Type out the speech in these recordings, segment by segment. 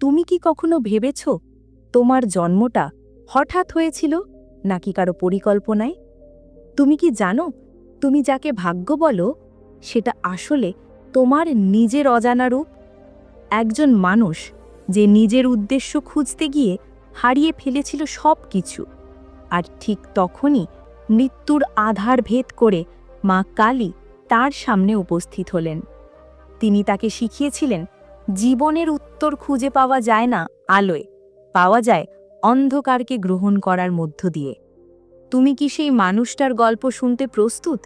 তুমি কি কখনো ভেবেছ তোমার জন্মটা হঠাৎ হয়েছিল নাকি কারও পরিকল্পনায়? তুমি কি জানো? তুমি যাকে ভাগ্য বলো, সেটা আসলে তোমার নিজের অজানা রূপ। একজন মানুষ যে নিজের উদ্দেশ্য খুঁজতে গিয়ে হারিয়ে ফেলেছিল সব কিছু আর ঠিক তখনই মৃত্যুর আধার ভেদ করে মা কালী তার সামনে উপস্থিত হলেন। তিনি তাকে শিখিয়েছিলেন জীবনের উত্তর খুঁজে পাওয়া যায় না আলোয়। পাওয়া যায় অন্ধকারকে গ্রহণ করার মধ্য দিয়ে। তুমি কি সেই মানুষটার গল্প শুনতে প্রস্তুত,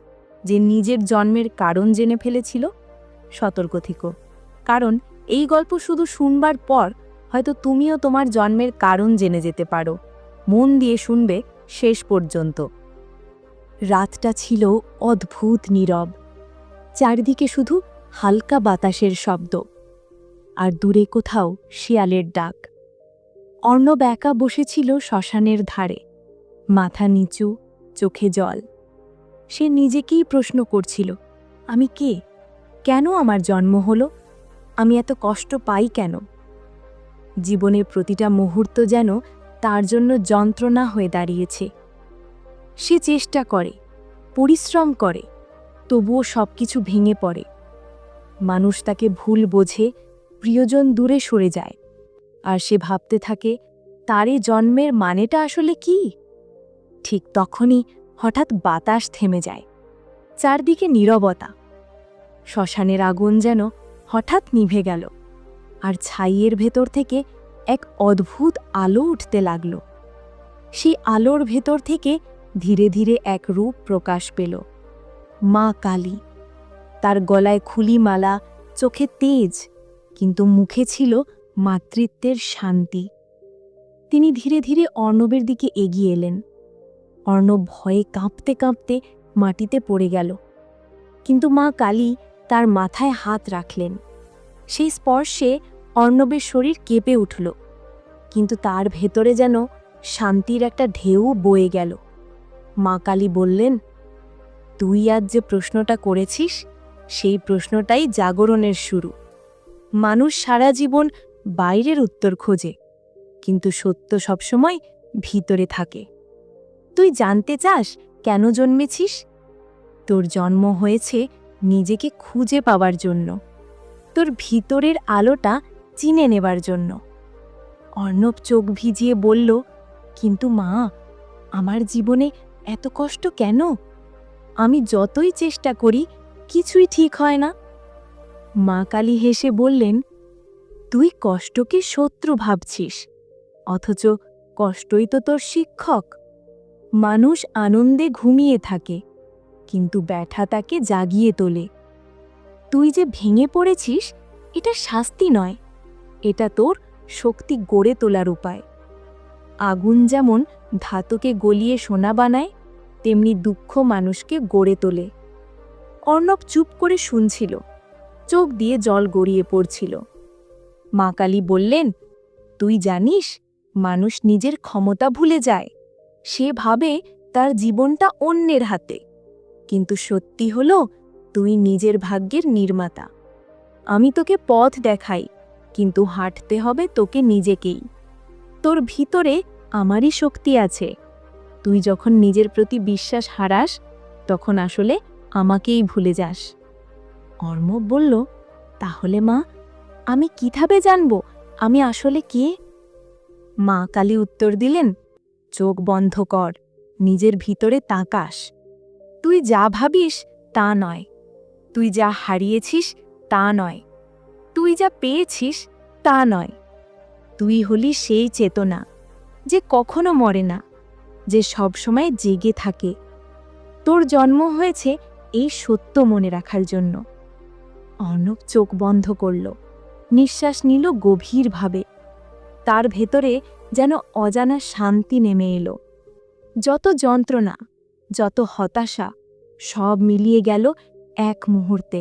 যে নিজের জন্মের কারণ জেনে ফেলেছিল? সতর্ক থেকো। কারণ এই গল্প শুধু শুনবার পর হয়তো তুমিও তোমার জন্মের কারণ জেনে যেতে পারো। মন দিয়ে শুনবে শেষ পর্যন্ত। রাতটা ছিল অদ্ভুত নীরব। চারদিকে শুধু হালকা বাতাসের শব্দ। আর দূরে কোথাও শিয়ালের ডাক। অর্ণব একা বসেছিল শ্মশানের ধারে। মাথা নিচু, চোখে জল। সে নিজেকেই প্রশ্ন করছিল, আমি কে? কেন আমার জন্ম হলো? আমি এত কষ্ট পাই কেন? জীবনের প্রতিটা মুহূর্ত যেন তার জন্য যন্ত্রণা হয়ে দাঁড়িয়েছে। সে চেষ্টা করে, পরিশ্রম করে, তবুও সব কিছু ভেঙে পড়ে। মানুষ তাকে ভুল বোঝে প্রিয়জন দূরে সরে যায়। আর সে ভাবতে থাকে তারে জন্মের মানেটা আসলে কি? ঠিক তখনই হঠাৎ বাতাস থেমে যায়। চারদিকে নীরবতা। শ্মশানের আগুন যেন হঠাৎ নিভে গেল। আর ছাইয়ের ভেতর থেকে এক অদ্ভুত আলো উঠতে লাগল। সেই আলোর ভেতর থেকে ধীরে ধীরে এক রূপ প্রকাশ পেল। মা কালী। তার গলায় খুলি মালা চোখে তেজ। কিন্তু মুখে ছিল মাতৃত্বের শান্তি। তিনি ধীরে ধীরে অর্ণবের দিকে এগিয়ে এলেন। অর্ণব ভয়ে কাঁপতে কাঁপতে মাটিতে পড়ে গেল। কিন্তু মা কালী তার মাথায় হাত রাখলেন। সেই স্পর্শে অর্ণবের শরীর কেঁপে উঠল। কিন্তু তার ভেতরে যেন শান্তির একটা ঢেউ বয়ে গেল। মা কালী বললেন, তুই আজ যে প্রশ্নটা করেছিস, সেই প্রশ্নটাই জাগরণের শুরু। মানুষ সারা জীবন বাইরের উত্তর খোঁজে, কিন্তু সত্য সবসময় ভিতরে থাকে। তুই জানতে চাস কেন জন্মেছিস? তোর জন্ম হয়েছে নিজেকে খুঁজে পাওয়ার জন্য, তোর ভিতরের আলোটা চিনে নেবার জন্য। অর্ণব চোখ ভিজিয়ে বলল, কিন্তু মা, আমার জীবনে এত কষ্ট কেন? আমি যতই চেষ্টা করি, কিছুই ঠিক হয় না। মা কালী হেসে বললেন, তুই কষ্টকে শত্রু ভাবছিস? অথচ কষ্টই তো তোর শিক্ষক। মানুষ আনন্দে ঘুমিয়ে থাকে, কিন্তু ব্যথা তাকে জাগিয়ে তোলে। তুই যে ভেঙে পড়েছিস, এটা শাস্তি নয়। এটা তোর শক্তি গড়ে তোলার উপায়। আগুন যেমন ধাতুকে গলিয়ে সোনা বানায়, তেমনি দুঃখ মানুষকে গড়ে তোলে। অর্ণব চুপ করে শুনছিল। চোখ দিয়ে জল গড়িয়ে পড়ছিল। মা কালী বললেন, তুই জানিস, মানুষ নিজের ক্ষমতা ভুলে যায়। সে ভাবে তার জীবনটা অন্যের হাতে। কিন্তু সত্যি হল, তুই নিজের ভাগ্যের নির্মাতা। আমি তোকে পথ দেখাই, কিন্তু হাঁটতে হবে তোকে নিজেকেই। তোর ভিতরে আমারই শক্তি আছে। তুই যখন নিজের প্রতি বিশ্বাস হারাস, তখন আসলে আমাকেই ভুলে যাস। অর্ণব বলল, তাহলে মা, আমি কীভাবে জানব? আমি আসলে কে? মা কালী উত্তর দিলেন, চোখ বন্ধ কর, নিজের ভিতরে তাকাস। তুই যা ভাবিস তা নয়। তুই যা হারিয়েছিস তা নয়। তুই যা পেয়েছিস তা নয়। তুই হলি সেই চেতনা যে কখনো মরে না, যে সবসময় জেগে থাকে। তোর জন্ম হয়েছে এই সত্য মনে রাখার জন্য। অর্ণব চোখ বন্ধ করল। নিঃশ্বাস নিল গভীরভাবে। তার ভেতরে যেন অজানা শান্তি নেমে এলো। যত যন্ত্রণা, যত হতাশা, সব মিলিয়ে গেল এক মুহূর্তে।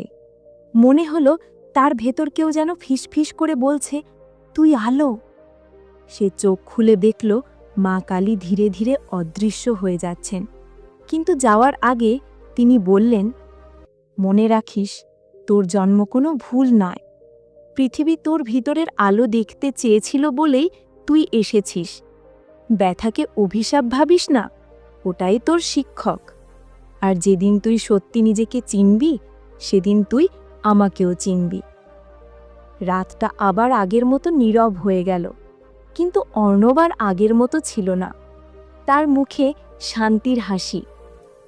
মনে হলো তার ভেতর কেউ যেন ফিসফিস করে বলছে, তুই আলো। সে চোখ খুলে দেখল মা কালী ধীরে ধীরে অদৃশ্য হয়ে যাচ্ছেন। কিন্তু যাওয়ার আগে তিনি বললেন, মনে রাখিস তোর জন্ম কোনো ভুল নয়। পৃথিবী তোর ভিতরের আলো দেখতে চেয়েছিল বলেই তুই এসেছিস। ব্যথাকে অভিশাপ ভাবিস না, ওটাই তোর শিক্ষক। আর যেদিন তুই সত্যি নিজেকে চিনবি, সেদিন তুই আমাকেও চিনবি। রাতটা আবার আগের মতো নীরব হয়ে গেল, কিন্তু অর্ণবার আগের মতো ছিল না। তার মুখে শান্তির হাসি।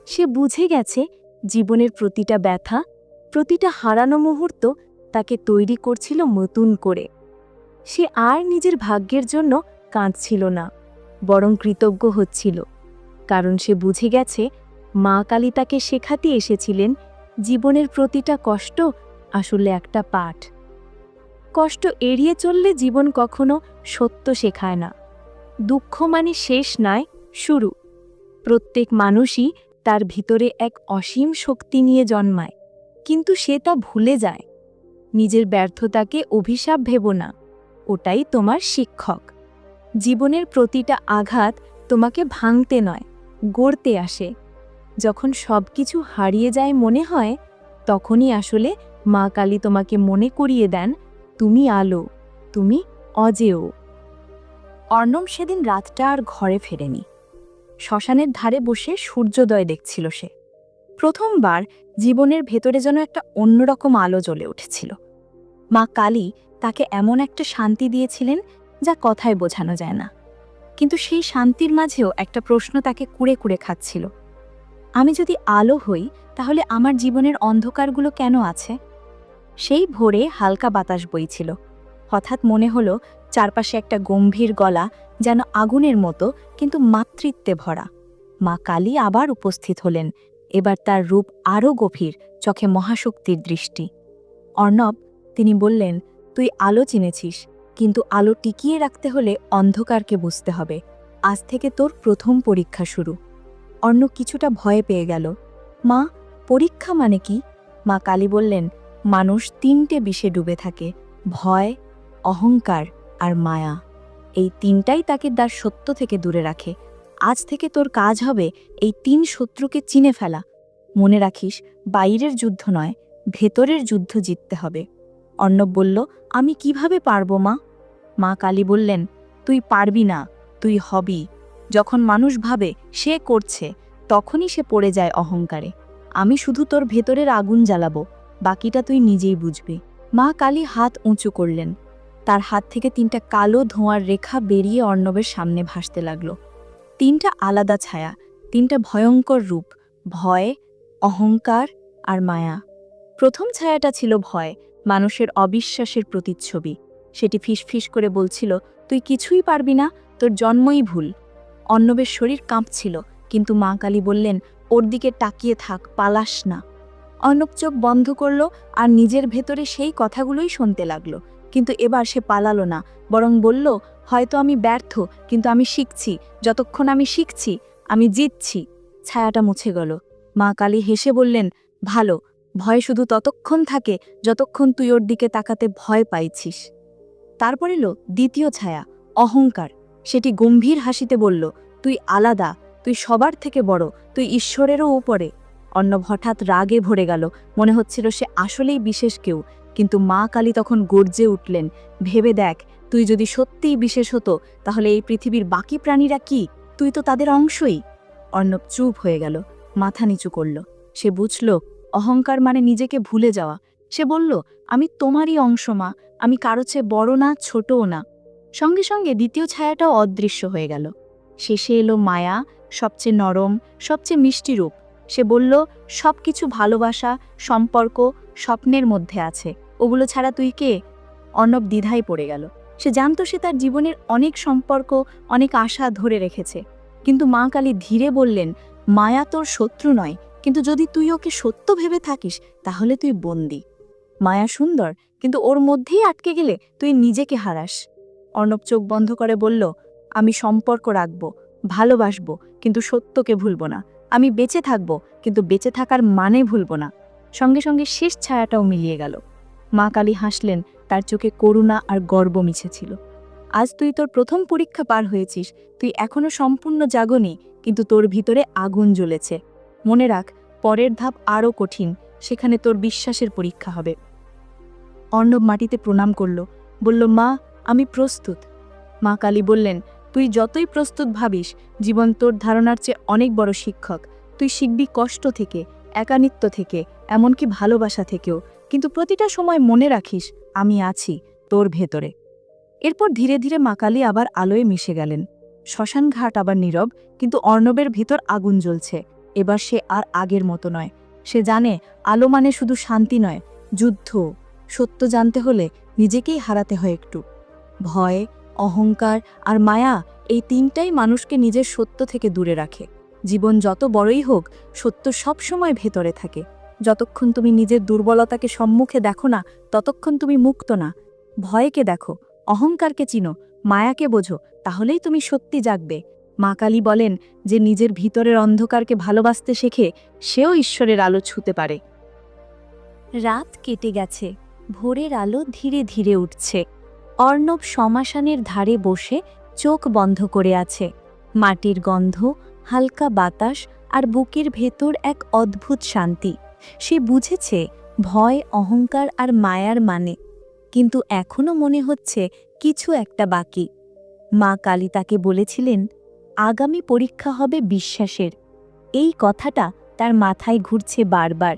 সে বুঝে গেছে জীবনের প্রতিটা ব্যথা প্রতিটা হারানো মুহূর্ত তাকে তৈরি করছিল নতুন করে। সে আর নিজের ভাগ্যের জন্য কাঁদছিল না, বরং কৃতজ্ঞ হচ্ছিল, কারণ সে বুঝে গেছে মা কালী তাকে শেখাতে এসেছিলেন জীবনের প্রতিটা কষ্ট আসলে একটা পাঠ। কষ্ট এড়িয়ে চললে জীবন কখনো সত্য শেখায় না, দুঃখ মানে শেষ নয় শুরু। প্রত্যেক মানুষই তার ভিতরে এক অসীম শক্তি নিয়ে জন্মায়। কিন্তু সে তা ভুলে যায়। নিজের ব্যর্থতাকে অভিশাপ ভেব না। ওটাই তোমার শিক্ষক। জীবনের প্রতিটা আঘাত তোমাকে ভাঙতে নয়, গড়তে আসে। যখন সব কিছু হারিয়ে যায় মনে হয়, তখনই আসলে মা কালী তোমাকে মনে করিয়ে দেন, তুমি আলো, তুমি অজেয়। অর্ণব সেদিন রাতটা আর ঘরে ফেরেনি। শ্মশানের ধারে বসে সূর্যোদয় দেখছিল সে। প্রথমবার জীবনের ভেতরে যেন একটা অন্যরকম আলো জ্বলে উঠেছিল। মা কালী তাকে এমন একটা শান্তি দিয়েছিলেন যা কথায় বোঝানো যায় না। কিন্তু সেই শান্তির মাঝেও একটা প্রশ্ন তাকে কুড়ে কুড়ে খাচ্ছিল। আমি যদি আলো হই, তাহলে আমার জীবনের অন্ধকারগুলো কেন আছে? সেই ভোরে হালকা বাতাস বইছিল। হঠাৎ মনে হলো, চারপাশে একটা গম্ভীর গলা যেন আগুনের মতো, কিন্তু মাতৃত্বে ভরা। মা কালী আবার উপস্থিত হলেন এবার তার রূপ আরও গভীর, চোখে মহাশক্তির দৃষ্টি। অর্ণব, তিনি বললেন, তুই আলো চিনেছিস, কিন্তু আলো টিকিয়ে রাখতে হলে অন্ধকারকে বুঝতে হবে। আজ থেকে তোর প্রথম পরীক্ষা শুরু। অর্ণ কিছুটা ভয়ে পেয়ে গেল। মা, পরীক্ষা মানে কি? মা কালী বললেন, মানুষ তিনটে বিষে ডুবে থাকে, ভয়, অহংকার আর মায়া। এই তিনটাই তাকে তার সত্য থেকে দূরে রাখে। আজ থেকে তোর কাজ হবে এই তিন শত্রুকে চিনে ফেলা। মনে রাখিস, বাইরের যুদ্ধ নয়, ভেতরের যুদ্ধ জিততে হবে। অর্ণব বলল, আমি কীভাবে পারব মা? মা কালী বললেন, তুই পারবি না, তুই হবি। যখন মানুষ ভাবে সে করছে, তখনই সে পড়ে যায় অহংকারে। আমি শুধু তোর ভেতরের আগুন জ্বালাবো, বাকিটা তুই নিজেই বুঝবি। মা কালী হাত উঁচু করলেন। তার হাত থেকে তিনটা কালো ধোঁয়ার রেখা বেরিয়ে অর্ণবের সামনে ভাসতে লাগল। তিনটা আলাদা ছায়া, তিনটা ভয়ঙ্কর রূপ, ভয়, অহংকার আর মায়া। প্রথম ছায়াটা ছিল ভয়, মানুষের অবিশ্বাসের প্রতিচ্ছবি। সেটি ফিসফিস করে বলছিল, তুই কিছুই পারবি না, তোর জন্মই ভুল। অন্নবের শরীর কাঁপছিল, কিন্তু মা কালী বললেন, ওর দিকে তাকিয়ে থাক, পালাস না। অর্ণব চোখ বন্ধ করল আর নিজের ভেতরে সেই কথাগুলোই শুনতে লাগল। কিন্তু এবার সে পালালো না, বরং বলল হয়তো আমি ব্যর্থ, কিন্তু আমি শিখছি। যতক্ষণ আমি শিখছি, আমি জিতছি। ছায়াটা মুছে গেল। মা কালী হেসে বললেন, ভালো, ভয় শুধু ততক্ষণ থাকে যতক্ষণ তুই ওর দিকে তাকাতে ভয় পাইছিস। তারপর এলো দ্বিতীয় ছায়া, অহংকার। সেটি গম্ভীর হাসিতে বলল, তুই আলাদা, তুই সবার থেকে বড়, তুই ঈশ্বরেরও উপরে। অর্ণব হঠাৎ রাগে ভরে গেল। মনে হচ্ছিল সে আসলেই বিশেষ কেউ। কিন্তু মা কালী তখন গর্জে উঠলেন, ভেবে দেখ তুই যদি সত্যিই বিশেষ হতো, তাহলে এই পৃথিবীর বাকি প্রাণীরা কি? তুই তো তাদের অংশই। অর্ণব চুপ হয়ে গেল, মাথা নিচু করল। সে বুঝল, অহংকার মানে নিজেকে ভুলে যাওয়া। সে বলল, আমি তোমারই অংশ মা, আমি কারও চেয়ে বড় না, ছোটও না। সঙ্গে সঙ্গে দ্বিতীয় ছায়াটাও অদৃশ্য হয়ে গেল। শেষে এলো মায়া, সবচেয়ে নরম, সবচেয়ে মিষ্টি রূপ। সে বলল সব কিছু ভালোবাসা, সম্পর্ক, স্বপ্নের মধ্যে আছে। ওগুলো ছাড়া তুই কে? অর্ণব দ্বিধায় পড়ে গেল। সে জানত সে তার জীবনের অনেক সম্পর্ক, অনেক আশা ধরে রেখেছে। কিন্তু মা কালী ধীরে বললেন, মায়া তোর শত্রু নয়, কিন্তু যদি তুই ওকে সত্য ভেবে থাকিস, তাহলে তুই বন্দি। মায়া সুন্দর, কিন্তু ওর মধ্যেই আটকে গেলে তুই নিজেকে হারাস। অর্ণব চোখ বন্ধ করে বলল, আমি সম্পর্ক রাখব, ভালোবাসবো, কিন্তু সত্যকে ভুলব না। আমি বেঁচে থাকব, কিন্তু বেঁচে থাকার মানে ভুলব না। সঙ্গে সঙ্গে শেষ ছায়াটাও মিলিয়ে গেল। মা কালী হাসলেন তার চোখে করুণা আর গর্ব মিছেছিল আজ তুই তোর প্রথম পরীক্ষা পার হয়েছিস, তুই এখনও সম্পূর্ণ জাগনি, কিন্তু তোর ভিতরে আগুন জ্বলেছে। মনে রাখ, পরের ধাপ আরও কঠিন, সেখানে তোর বিশ্বাসের পরীক্ষা হবে। অর্ণব মাটিতে প্রণাম করল, বলল, মা, আমি প্রস্তুত। মা কালী বললেন, তুই যতই প্রস্তুত ভাবিস, জীবন তোর ধারণার চেয়ে অনেক বড় শিক্ষক। তুই শিখবি কষ্ট থেকে, একানিত্ব থেকে, এমনকি ভালোবাসা থেকেও। কিন্তু প্রতিটা সময় মনে রাখিস, আমি আছি তোর ভেতরে। এরপর ধীরে ধীরে মা কালী আবার আলোয় মিশে গেলেন। শ্মশান ঘাট আবার নীরব, কিন্তু অর্ণবের ভিতর আগুন জ্বলছে। এবার সে আর আগের মতো নয়। সে জানে আলো মানে শুধু শান্তি নয়, যুদ্ধ। সত্য জানতে হলে নিজেকেই হারাতে হয় একটু। ভয়, অহংকার আর মায়া এই তিনটাই মানুষকে নিজের সত্য থেকে দূরে রাখে। জীবন যত বড়ই হোক, সত্য সব সময় ভেতরে থাকে। যতক্ষণ তুমি নিজের দুর্বলতাকে সম্মুখে দেখো না, ততক্ষণ তুমি মুক্ত না। ভয়কে দেখো, অহংকারকে চিনো, মায়াকে বোঝো, তাহলেই তুমি সত্যি জাগবে। মা কালী বলেন যে নিজের ভিতরের অন্ধকারকে ভালোবাসতে শেখে, সেও ঈশ্বরের আলো ছুতে পারে। রাত কেটে গেছে, ভোরের আলো ধীরে ধীরে উঠছে। অর্ণব শ্মশানের ধারে বসে চোখ বন্ধ করে আছে। মাটির গন্ধ, হালকা বাতাস আর বুকের ভেতর এক অদ্ভুত শান্তি। সে বুঝেছে ভয়, অহংকার আর মায়ার মানে। কিন্তু এখনও মনে হচ্ছে কিছু একটা বাকি। মা কালী তাকে বলেছিলেন, আগামী পরীক্ষা হবে বিশ্বাসের। এই কথাটা তার মাথায় ঘুরছে বারবার।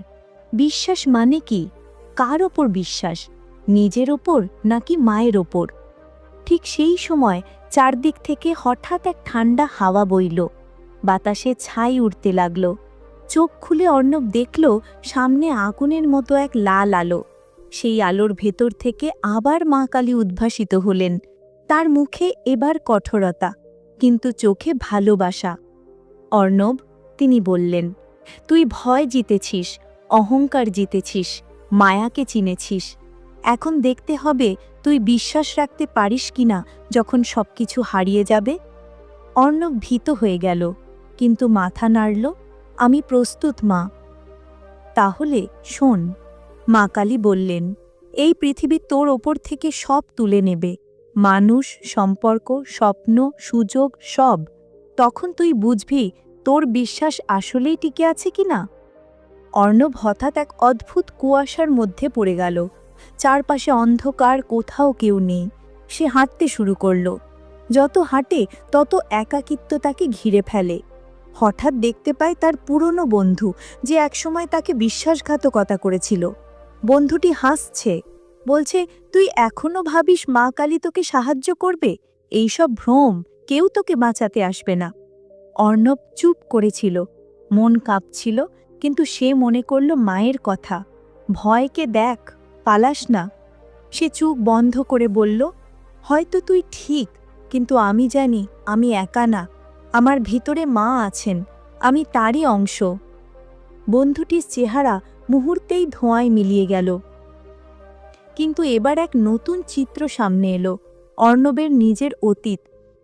বিশ্বাস মানে কি? কার ওপর বিশ্বাস? নিজের ওপর নাকি মায়ের ওপর? ঠিক সেই সময় চারদিক থেকে হঠাৎ এক ঠান্ডা হাওয়া বইল। বাতাসে ছাই উঠতে লাগল। চোখ খুলে অর্ণব দেখল সামনে আগুনের মতো এক লাল আলো। সেই আলোর ভেতর থেকে আবার মা কালী উদ্ভাসিত হলেন। তার মুখে এবার কঠোরতা, কিন্তু চোখে ভালোবাসা। অর্ণব, তিনি বললেন, তুই ভয় জিতেছিস, অহংকার জিতেছিস, মায়াকে চিনেছিস। এখন দেখতে হবে তুই বিশ্বাস রাখতে পারিস কিনা যখন সবকিছু হারিয়ে যাবে। অর্ণব ভীত হয়ে গেল, কিন্তু মাথা নাড়ল আমি প্রস্তুত, মা। তাহলে শোন, মা কালী বললেন, এই পৃথিবী তোর ওপর থেকে সব তুলে নেবে। মানুষ, সম্পর্ক, স্বপ্ন, সুযোগ, সব। তখন তুই বুঝবি তোর বিশ্বাস আসলেই টিকে আছে কি না। অর্ণব হঠাৎ এক অদ্ভুত কুয়াশার মধ্যে পড়ে গেল। চারপাশে অন্ধকার, কোথাও কেউ নেই। সে হাঁটতে শুরু করল। যত হাঁটে, তত একাকিত্ব তাকে ঘিরে ফেলে। হঠাৎ দেখতে পায় তার পুরনো বন্ধু, যে একসময় তাকে বিশ্বাসঘাতকতা করেছিল। বন্ধুটি হাসছে, বলছে, তুই এখনও ভাবিস মা কালী তোকে সাহায্য করবে? এইসব ভ্রম কেউ তোকে বাঁচাতে আসবে না। অর্ণব চুপ করেছিল, মন কাঁপছিল, কিন্তু সে মনে করল মায়ের কথা। ভয়কে দেখ, পালাস না। সে চুপ বন্ধ করে বলল, হয়তো তুই ঠিক, কিন্তু আমি জানি আমি একা না। আমার ভিতরে মা আছেন, আমি তারই অংশ। বন্ধুটির চেহারা মুহূর্তেই ধোঁয়ায় মিলিয়ে গেল। কিন্তু এবার এক নতুন চিত্র সামনে এলো, অর্ণবের নিজের অতীত।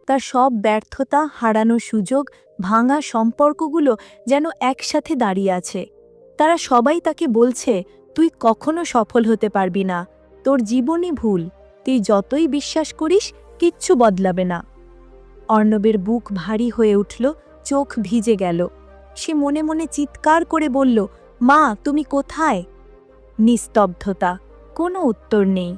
তার সব ব্যর্থতা হারানো সুযোগ, ভাঙা সম্পর্কগুলো যেন একসাথে দাঁড়িয়ে আছে। তারা সবাই তাকে বলছে, তুই কখনো সফল হতে পারবি না। তোর জীবনই ভুল। তুই যতই বিশ্বাস করিস, কিচ্ছু বদলাবে না। অর্ণবের বুক ভারী হয়ে উঠল, চোখ ভিজে গেল। সে মনে মনে চিৎকার করে বলল, মা, তুমি কোথায়? নিস্তব্ধতা, কোনো উত্তর নেই।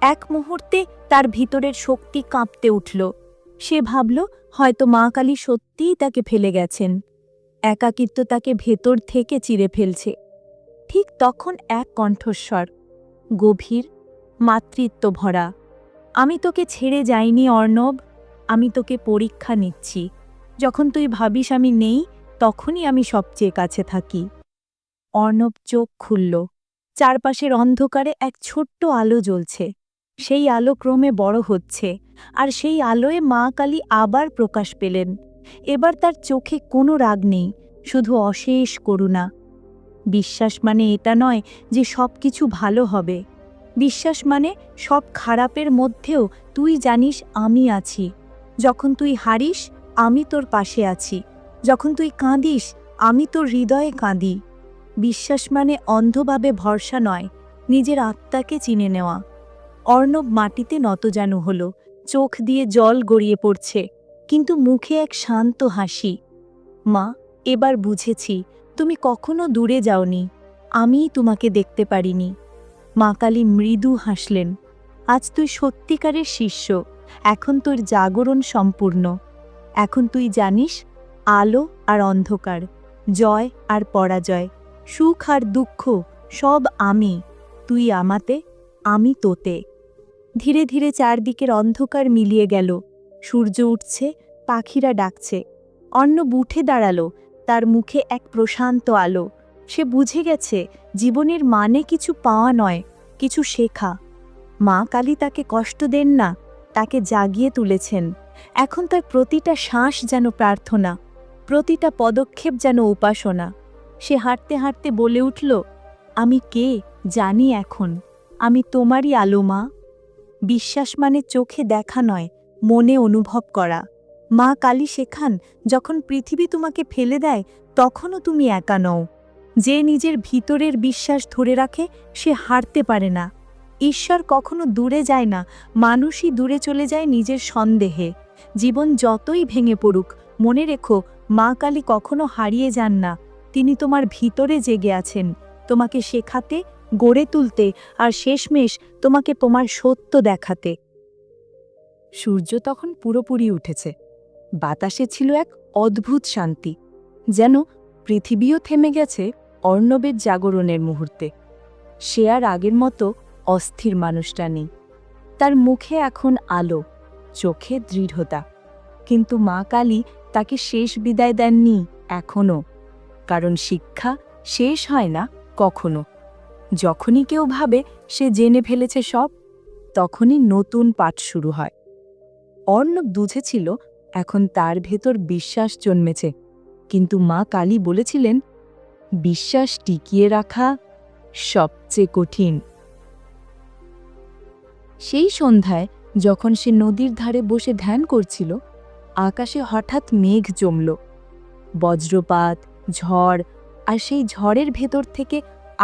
এক মুহূর্তে তার ভিতরের শক্তি কাঁপতে উঠল। সে ভাবল, হয়তো মা কালী সত্যিই তাকে ফেলে গেছেন। একাকিত্ব তাকে ভেতর থেকে চিরে ফেলছে। ঠিক তখন এক কণ্ঠস্বর, গভীর মাতৃত্ব ভরা আমি তোকে ছেড়ে যাইনি অর্ণব। আমি তোকে পরীক্ষা নিচ্ছি। যখন তুই ভাবিস আমি নেই, তখনই আমি সবচেয়ে কাছে থাকি। অর্ণব চোখ খুলল। চারপাশের অন্ধকারে এক ছোট্ট আলো জ্বলছে। সেই আলো ক্রমে বড় হচ্ছে, আর সেই আলোয় মা কালী আবার প্রকাশ পেলেন। এবার তার চোখে কোনো রাগ নেই, শুধু অশেষ করুণা। বিশ্বাস মানে এটা নয় যে সব কিছু ভালো হবে। বিশ্বাস মানে সব খারাপের মধ্যেও তুই জানিস আমি আছি। যখন তুই হারিস, আমি তোর পাশে আছি। যখন তুই কাঁদিস, আমি তোর হৃদয়ে কাঁদি। বিশ্বাস মানে অন্ধভাবে ভরসা নয়, নিজের আত্মাকে চিনে নেওয়া। অর্ণব মাটিতে নতজানু হল, চোখ দিয়ে জল গড়িয়ে পড়ছে, কিন্তু মুখে এক শান্ত হাসি। মা, এবার বুঝেছি, তুমি কখনো দূরে যাওনি, আমিই তোমাকে দেখতে পারিনি। মা কালী মৃদু হাসলেন, আজ তুই সত্যিকারের শিষ্য। এখন তোর জাগরণ সম্পূর্ণ। এখন তুই জানিস, আলো আর অন্ধকার, জয় আর পরাজয়, সুখ আর দুঃখ, সব আমি, তুই আমাতে, আমি তোতে। ধীরে ধীরে চারদিকের অন্ধকার মিলিয়ে গেল। সূর্য উঠছে, পাখিরা ডাকছে। অন্ন বুঠে দাঁড়াল, তার মুখে এক প্রশান্ত আলো। সে বুঝে গেছে, জীবনের মানে কিছু পাওয়া নয়, কিছু শেখা। মা কালী তাকে কষ্ট দেন না তাকে জাগিয়ে তুলেছেন। এখন তার প্রতিটা শ্বাস যেন প্রার্থনা, প্রতিটা পদক্ষেপ যেন উপাসনা। সে হাঁটতে হাঁটতে বলে উঠল, আমি কে? জানি এখন। আমি তোমারই আলো, মা। বিশ্বাস মানে চোখে দেখা নয়, মনে অনুভব করা। মা কালী শেখান, যখন পৃথিবী তোমাকে ফেলে দেয়, তখনও তুমি একা নও। যে নিজের ভিতরের বিশ্বাস ধরে রাখে, সে হারতে পারে না। ঈশ্বর কখনো দূরে যায় না, মানুষই দূরে চলে যায় নিজের সন্দেহে। জীবন যতই ভেঙে পড়ুক, মনে রেখো, মা কালী কখনো হারিয়ে যান না। তিনি তোমার ভিতরে জেগে আছেন, তোমাকে শেখাতে, গড়ে তুলতে, আর শেষমেশ তোমাকে তোমার সত্য দেখাতে। সূর্য তখন পুরোপুরি উঠেছে। বাতাসে ছিল এক অদ্ভুত শান্তি, যেন পৃথিবীও থেমে গেছে অর্ণবের জাগরণের মুহূর্তে। সে আর আগের মতো অস্থির মানুষটা নেই। তার মুখে এখন আলো, চোখে দৃঢ়তা। কিন্তু মা কালী তাকে শেষ বিদায় দেননি এখনও কারণ শিক্ষা শেষ হয় না কখনো। যখনই কেউ ভাবে সে জেনে ফেলেছে সব, তখনই নতুন পাঠ শুরু হয়। অর্ণব বুঝেছিল এখন তার ভেতর বিশ্বাস জন্মেছে। কিন্তু মা কালী বলেছিলেন, বিশ্বাস টিকিয়ে রাখা সবচেয়ে কঠিন। সেই সন্ধ্যায় যখন সে নদীর ধারে বসে ধ্যান করছিল, আকাশে হঠাৎ মেঘ জমল। বজ্রপাত, ঝড় আর সেই ঝড়ের ভেতর থেকে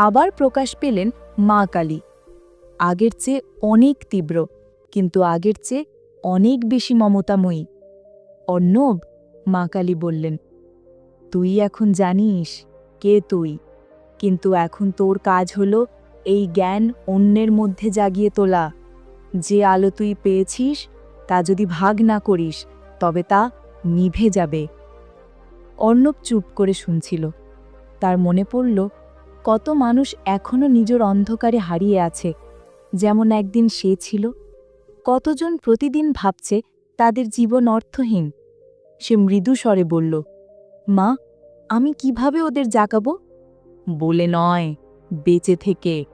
আবার প্রকাশ পেলেন মা কালী। আগের চেয়ে অনেক তীব্র, কিন্তু আগের চেয়ে অনেক বেশি মমতাময়ী। অর্ণব, মা কালী বললেন, তুই এখন জানিস কে তুই, কিন্তু এখন তোর কাজ হলো এই জ্ঞান অন্যের মধ্যে জাগিয়ে তোলা। যে আলো তুই পেয়েছিস, তা যদি ভাগ না করিস, তবে তা নিভে যাবে। অর্ণব চুপ করে শুনছিল। তার মনে পড়ল, কত মানুষ এখনও নিজের অন্ধকারে হারিয়ে আছে, যেমন একদিন সে ছিল। কতজন প্রতিদিন ভাবছে, তাদের জীবন অর্থহীন। সে মৃদু স্বরে বলল, মা, আমি কীভাবে ওদের জাগাবো? বলে নয়, বেঁচে থেকে।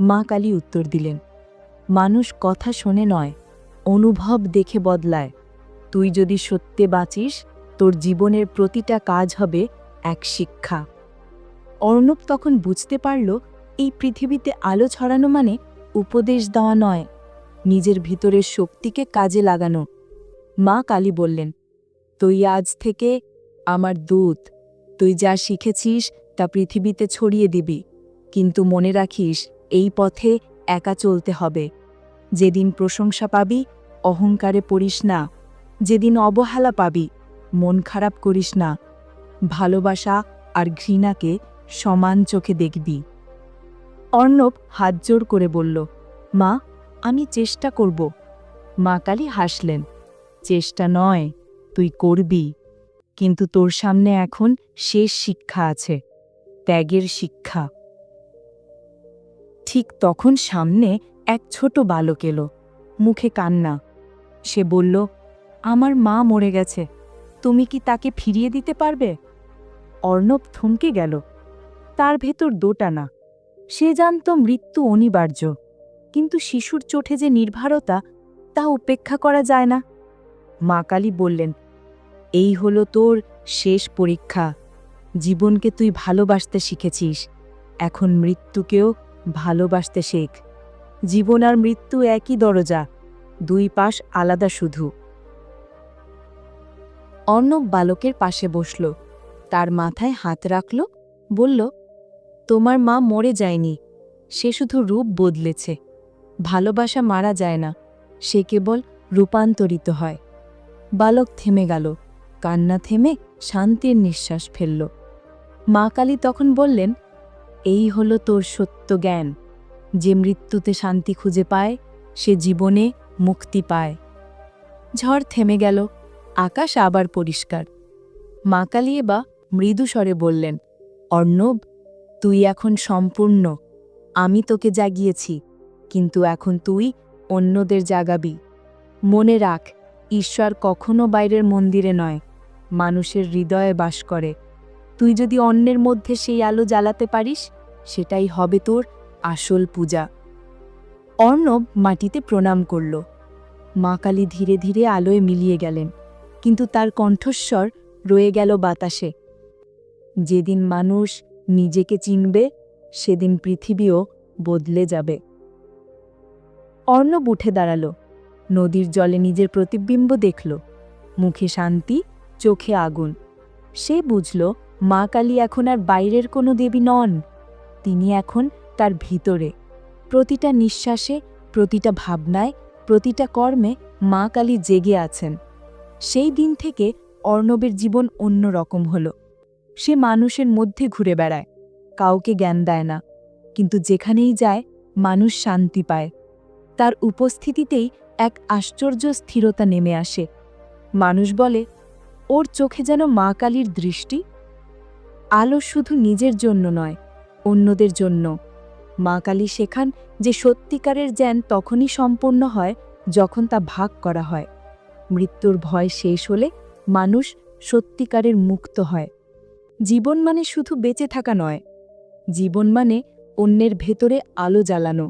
মা কালী উত্তর দিলেন মানুষ কথা শোনে নয়, অনুভব দেখে বদলায়। তুই যদি সত্যে বাঁচিস, তোর জীবনের প্রতিটা কাজ হবে এক শিক্ষা। অর্ণব তখন বুঝতে পারল, এই পৃথিবীতে আলো ছড়ানো মানে উপদেশ দেওয়া নয়, নিজের ভিতরের শক্তিকে কাজে লাগানো। মা কালী বললেন, তুই আজ থেকে আমার দূত, তুই যা শিখেছিস তা পৃথিবীতে ছড়িয়ে দিবি, কিন্তু মনে রাখিস, এই পথে একা চলতে হবে। যেদিন প্রশংসা পাবি, অহংকারে পড়িস না। যেদিন অবহেলা পাবি, মন খারাপ করিস না। ভালোবাসা আর ঘৃণাকে সমান চোখে দেখবি। অর্ণব হাত জোর করে বলল, মা, আমি চেষ্টা করব। মা কালী হাসলেন, চেষ্টা নয়, তুই করবি। কিন্তু তোর সামনে এখন শেষ শিক্ষা আছে, ত্যাগের শিক্ষা। ঠিক তখন সামনে এক ছোট বালক এলো। মুখে কান্না। সে বলল, আমার মা মরে গেছে। তুমি কি তাকে ফিরিয়ে দিতে পারবে? অর্ণব থমকে গেল। তার ভেতর দোটানা সে জানত মৃত্যু অনিবার্য। কিন্তু শিশুর চোঠে যে নির্ভরতা, তা উপেক্ষা করা যায় না। মা কালী বললেন, এই হলো তোর শেষ পরীক্ষা। জীবনকে তুই ভালোবাসতে শিখেছিস। এখন মৃত্যুকেও ভালোবাসতে শেখ। জীবন আর মৃত্যু একই দরজা, দুই পাশ আলাদা শুধু। অর্ণব বালকের পাশে বসল, তার মাথায় হাত রাখল, বলল, তোমার মা মরে যায়নি, সে শুধু রূপ বদলেছে। ভালোবাসা মারা যায় না, সে কেবল রূপান্তরিত হয়। বালক থেমে গেল, কান্না থেমে শান্তির নিঃশ্বাস ফেলল। মা কালী তখন বললেন এই হলো তোর সত্য জ্ঞান। যে মৃত্যুতে শান্তি খুঁজে পায়, সে জীবনে মুক্তি পায়। ঝড় থেমে গেল, আকাশ আবার পরিষ্কার। মা কালী এবা মৃদু স্বরে বললেন, অর্ণব, তুই এখন সম্পূর্ণ। আমি তোকে জাগিয়েছি, কিন্তু এখন তুই অন্যদের জাগাবি। মনে রাখ, ঈশ্বর কখনো বাইরের মন্দিরে নয়, মানুষের হৃদয়ে বাস করে। তুই যদি অন্যের মধ্যে সেই আলো জ্বালাতে পারিস, সেটাই হবে তোর আসল পূজা। অর্ণব মাটিতে প্রণাম করল। মা কালী ধীরে ধীরে আলোয় মিলিয়ে গেলেন, কিন্তু তার কণ্ঠস্বর রয়ে গেল বাতাসে। যেদিন মানুষ নিজেকে চিনবে, সেদিন পৃথিবীও বদলে যাবে। অর্ণব উঠে দাঁড়াল। নদীর জলে নিজের প্রতিবিম্ব দেখল। মুখে শান্তি, চোখে আগুন। সে বুঝল মা কালী এখন আর বাইরের কোনো দেবী নন, তিনি এখন তার ভিতরে। প্রতিটা নিঃশ্বাসে, প্রতিটা ভাবনায়, প্রতিটা কর্মে মা কালী জেগে আছেন। সেই দিন থেকে অর্ণবের জীবন অন্য রকম হল। সে মানুষের মধ্যে ঘুরে বেড়ায়, কাউকে জ্ঞান দেয় না। কিন্তু যেখানেই যায়, মানুষ শান্তি পায়। তার উপস্থিতিতেই এক আশ্চর্য স্থিরতা নেমে আসে। মানুষ বলে, ওর চোখে যেন মা কালীর দৃষ্টি আলো শুধু নিজের জন্য নয়, অন্যদের জন্য। মা কালী শেখান যে সত্যিকারের জ্ঞান তখনই সম্পূর্ণ হয় যখন তা ভাগ করা হয়। মৃত্যুর ভয় শেষ হলে মানুষ সত্যিকারের মুক্ত হয়। জীবন মানে শুধু বেঁচে থাকা নয়, জীবন মানে অন্যের ভেতরে আলো জ্বালানো।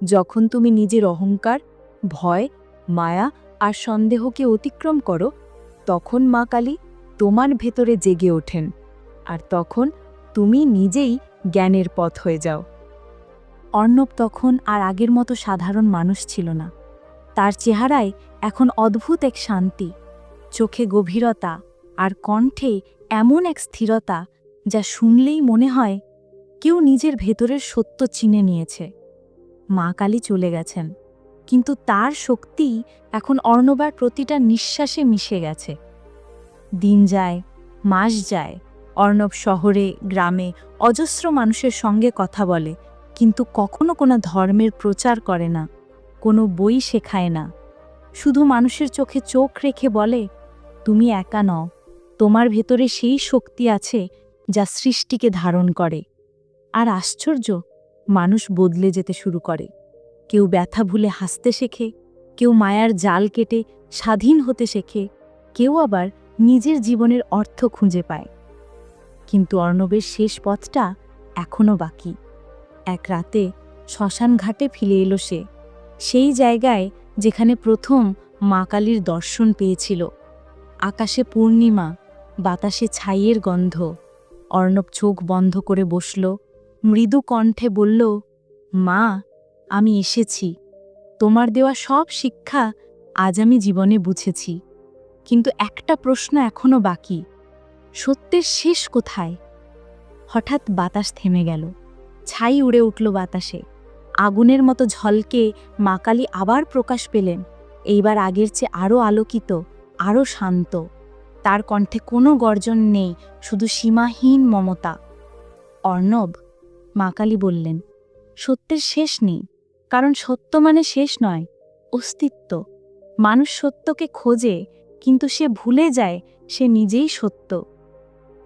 যখন তুমি নিজের অহংকার, ভয়, মায়া আর সন্দেহকে অতিক্রম করো, তখন মা কালী তোমার ভেতরে জেগে ওঠেন। আর তখন তুমি নিজেই জ্ঞানের পথ হয়ে যাও। অর্ণব তখন আর আগের মতো সাধারণ মানুষ ছিল না। তার চেহারায় এখন অদ্ভুত এক শান্তি, চোখে গভীরতা আর কণ্ঠে এমন এক স্থিরতা যা শুনলেই মনে হয় কেউ নিজের ভেতরের সত্য চিনে নিয়েছে। মা কালী চলে গেছেন, কিন্তু তার শক্তি এখন অর্ণবার প্রতিটা নিঃশ্বাসে মিশে গেছে। দিন যায়, মাস যায় অর্ণব শহরে, গ্রামে অজস্র মানুষের সঙ্গে কথা বলে, কিন্তু কখনো কোনো ধর্মের প্রচার করে না, কোনো বই শেখায় না। শুধু মানুষের চোখে চোখ রেখে বলে, তুমি একা নও, তোমার ভেতরে সেই শক্তি আছে যা সৃষ্টিকে ধারণ করে। আর আশ্চর্য, মানুষ বদলে যেতে শুরু করে। কেউ ব্যথা ভুলে হাসতে শেখে, কেউ মায়ার জাল কেটে স্বাধীন হতে শেখে, কেউ আবার নিজের জীবনের অর্থ খুঁজে পায়। কিন্তু অর্ণবের শেষ পথটা এখনও বাকি। এক রাতে শ্মশান ঘাটে ফিরে এলো সে। সেই জায়গায় যেখানে প্রথম মা কালীর দর্শন পেয়েছিল। আকাশে পূর্ণিমা, বাতাসে ছাইয়ের গন্ধ। অর্ণব চোখ বন্ধ করে বসল। মৃদু কণ্ঠে বলল, মা, আমি এসেছি। তোমার দেওয়া সব শিক্ষা আজ আমি জীবনে বুঝেছি। কিন্তু একটা প্রশ্ন এখনও বাকি। সত্যের শেষ কোথায়? হঠাৎ বাতাস থেমে গেল। ছাই উড়ে উঠল বাতাসে। আগুনের মতো ঝলকে মাকালি আবার প্রকাশ পেলেন। এইবার আগের চেয়ে আরও আলোকিত আরও শান্ত। তার কণ্ঠে কোনো গর্জন নেই, শুধু সীমাহীন মমতা। অর্ণব মাকালি বললেন, সত্যের শেষ নেই, কারণ সত্য মানে শেষ নয়, অস্তিত্ব। মানুষ সত্যকে খোঁজে, কিন্তু সে ভুলে যায়, সে নিজেই সত্য।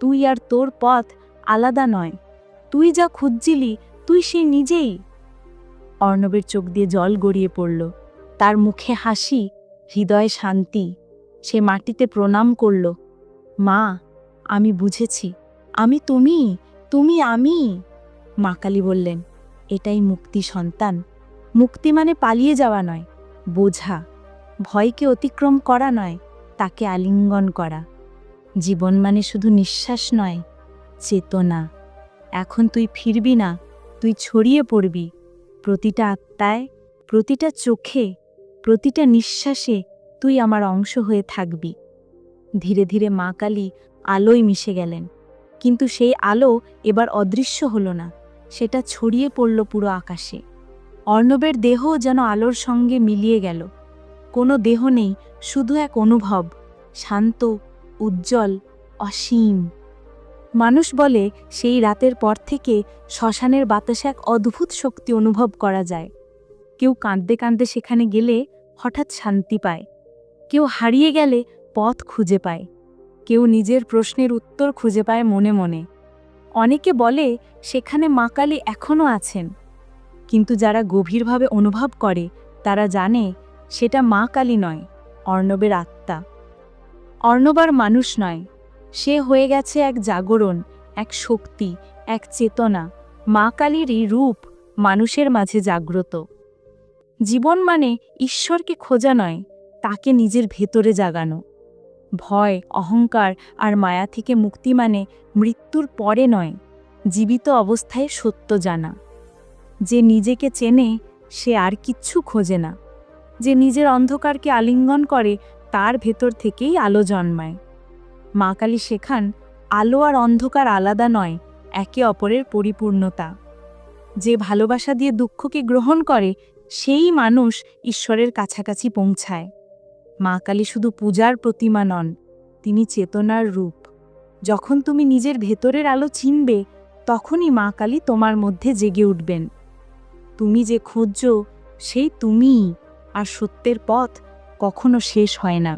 তুই আর তোর পথ আলাদা নয়। তুই যা খুঁজছিলি, তুই সে নিজেই। অর্ণবের চোখ দিয়ে জল গড়িয়ে পড়ল। তার মুখে হাসি, হৃদয়ে শান্তি। সে মাটিতে প্রণাম করল, মা, আমি বুঝেছি। আমি তুমি তুমি আমি। মা কালী বললেন, এটাই মুক্তি সন্তান। মুক্তি মানে পালিয়ে যাওয়া নয়, বোঝা। ভয়কে অতিক্রম করা নয়, তাকে আলিঙ্গন করা। জীবন মানে শুধু নিঃশ্বাস নয়, চেতনা। এখন তুই ফিরবি না, তুই ছড়িয়ে পড়বি। প্রতিটা আত্মায়, প্রতিটা চোখে, প্রতিটা নিঃশ্বাসে তুই আমার অংশ হয়ে থাকবি। ধীরে ধীরে মা কালী আলোয় মিশে গেলেন। কিন্তু সেই আলো এবার অদৃশ্য হলো না, সেটা ছড়িয়ে পড়ল পুরো আকাশে। অর্ণবের দেহ যেন আলোর সঙ্গে মিলিয়ে গেল। কোনো দেহ নেই, শুধু এক অনুভব, শান্ত উজ্জ্বল, অসীম। মানুষ বলে সেই রাতের পর থেকে শ্মশানের বাতাসে এক অদ্ভুত শক্তি অনুভব করা যায়। কেউ কাঁদতে কাঁদতে সেখানে গেলে হঠাৎ শান্তি পায়। কেউ হারিয়ে গেলে পথ খুঁজে পায়। কেউ নিজের প্রশ্নের উত্তর খুঁজে পায় মনে মনে। অনেকে বলে সেখানে মা কালী এখনও আছেন। কিন্তু যারা গভীরভাবে অনুভব করে, তারা জানে সেটা মা কালী নয়, অর্ণবের আত্মা। অর্ণবার মানুষ নয়, সে হয়ে গেছে এক জাগরণ, এক শক্তি, এক চেতনা। মা কালীরই রূপ মানুষের মাঝে জাগ্রত। জীবন মানে ঈশ্বরকে খোঁজা নয়, তাকে নিজের ভেতরে জাগানো। ভয়, অহংকার আর মায়া থেকে মুক্তি মানে মৃত্যুর পরে নয়, জীবিত অবস্থায় সত্য জানা। যে নিজেকে চেনে, সে আর কিচ্ছু খোঁজে না। যে নিজের অন্ধকারকে আলিঙ্গন করে তার ভেতর থেকেই আলো জন্মায়। মা কালী শেখান আলো আর অন্ধকার আলাদা নয়, একে অপরের পরিপূর্ণতা। যে ভালোবাসা দিয়ে দুঃখকে গ্রহণ করে, সেই মানুষ ঈশ্বরের কাছাকাছি পৌঁছায়। মা কালী শুধু পূজার প্রতিমা নন, তিনি চেতনার রূপ। যখন তুমি নিজের ভেতরের আলো চিনবে, তখনই মা কালী তোমার মধ্যে জেগে উঠবেন। তুমি যে খুঁজছ, সেই তুমিই, আর সত্যের পথ কখনো শেষ হয় না।